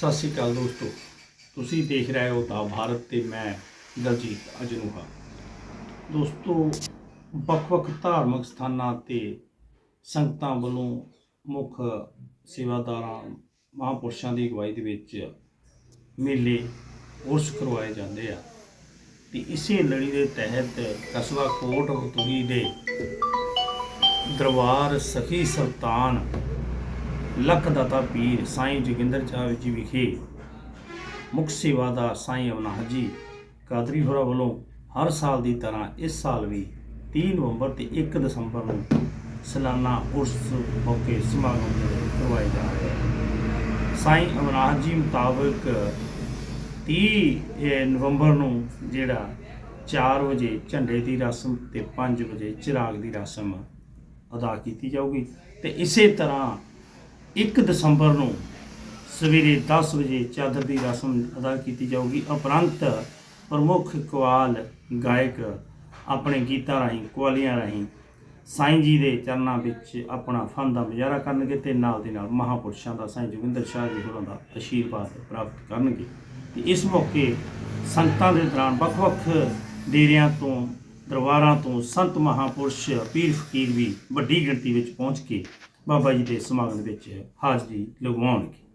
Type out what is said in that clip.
ਸਤਿ ਸ਼੍ਰੀ ਅਕਾਲ ਦੋਸਤੋ। ਤੁਸੀਂ ਦੇਖ ਰਹੇ ਹੋ ਤਾਂ ਭਾਰਤ ਤੇ ਮੈਂ ਦਲਜੀਤ ਅਜਨੂਹਾ। ਦੋਸਤੋ, ਵੱਖ-ਵੱਖ ਧਾਰਮਿਕ ਸਥਾਨਾਂ ਤੇ ਸੰਗਤਾਂ ਵੱਲੋਂ ਮੁੱਖ ਸੇਵਾਦਾਰਾਂ, ਮਹਾਂਪੁਰਸ਼ਾਂ ਦੀ ਅਗਵਾਈ ਦੇ ਵਿੱਚ ਮੇਲੇ ਉਰਸ ਕਰਵਾਏ ਜਾਂਦੇ ਆ। ਤੇ ਇਸੇ ਲੜੀ ਦੇ ਤਹਿਤ ਕਸਬਾ ਕੋਟ ਬਤੂਹੀ ਦੇ ਦਰਬਾਰ ਸਖੀ ਸੁਲਤਾਨ ਲੱਖ ਦਾਤਾ ਪੀਰ ਸਾਈਂ ਜੋਗਿੰਦਰ ਚਾਹ ਜੀ ਵਿਖੇ ਮੁੱਖ ਸੇਵਾਦਾਰ ਸਾਈਂ ਅਵਨਾਹ ਜੀ ਕਾਦਰੀ ਹੋਰਾਂ ਵੱਲੋਂ ਹਰ ਸਾਲ ਦੀ ਤਰ੍ਹਾਂ ਇਸ ਸਾਲ ਵੀ 30 ਨਵੰਬਰ ਤੇ 1 ਦਸੰਬਰ ਨੂੰ ਸਾਲਾਨਾ ਉਰਸ ਮੌਕੇ ਸਮਾਗਮ ਜਿਹੜੇ ਕਰਵਾਏ ਜਾ ਰਿਹਾ ਹਨ। ਸਾਈਂ ਅਵਨਾਹ ਜੀ ਮੁਤਾਬਕ 30 ਨਵੰਬਰ ਨੂੰ ਜਿਹੜਾ 4 ਵਜੇ ਝੰਡੇ ਦੀ ਰਸਮ ਤੇ 5 ਵਜੇ ਚਿਰਾਗ ਦੀ ਰਸਮ ਅਦਾ ਕੀਤੀ ਜਾਊਗੀ। ਤੇ ਇਸੇ ਤਰ੍ਹਾਂ 1 ਦਸੰਬਰ ਨੂੰ ਸਵੇਰੇ 10 ਵਜੇ ਚਾਦਰ ਦੀ ਰਸਮ ਅਦਾ ਕੀਤੀ ਜਾਊਗੀ। ਉਪਰੰਤ ਪ੍ਰਮੁੱਖ ਕਵਾਲ ਗਾਇਕ ਆਪਣੇ ਗੀਤਾਂ ਰਾਹੀਂ, ਕਵਾਲੀਆਂ ਰਾਹੀਂ ਸਾਈਂ ਜੀ ਦੇ ਚਰਨਾਂ ਵਿੱਚ ਆਪਣਾ ਫਨ ਦਾ ਮੁਜ਼ਾਹਰਾ ਕਰਨਗੇ ਤੇ ਨਾਲ ਦੇ ਨਾਲ ਮਹਾਪੁਰਸ਼ਾਂ ਦਾ ਸਾਈਂ ਜੋਗਿੰਦਰ ਸ਼ਾਹ ਜੀ ਹੋਰਾਂ ਦਾ ਅਸ਼ੀਰਵਾਦ ਪ੍ਰਾਪਤ ਕਰਨਗੇ। ਤੇ ਇਸ ਮੌਕੇ ਸੰਗਤਾਂ ਦੇ ਦੌਰਾਨ ਵੱਖ-ਵੱਖ ਡੇਰਿਆਂ ਤੋਂ, ਦਰਬਾਰਾਂ ਤੋਂ ਸੰਤ ਮਹਾਪੁਰਸ਼ ਪੀਰ ਫਕੀਰ ਵੀ ਵੱਡੀ ਗਿਣਤੀ ਵਿੱਚ ਪਹੁੰਚ ਕੇ ਬਾਬਾ ਜੀ ਦੇ ਸਮਾਗਮ ਵਿੱਚ ਹਾਜ਼ਰੀ ਲਗਵਾਉਣਗੇ।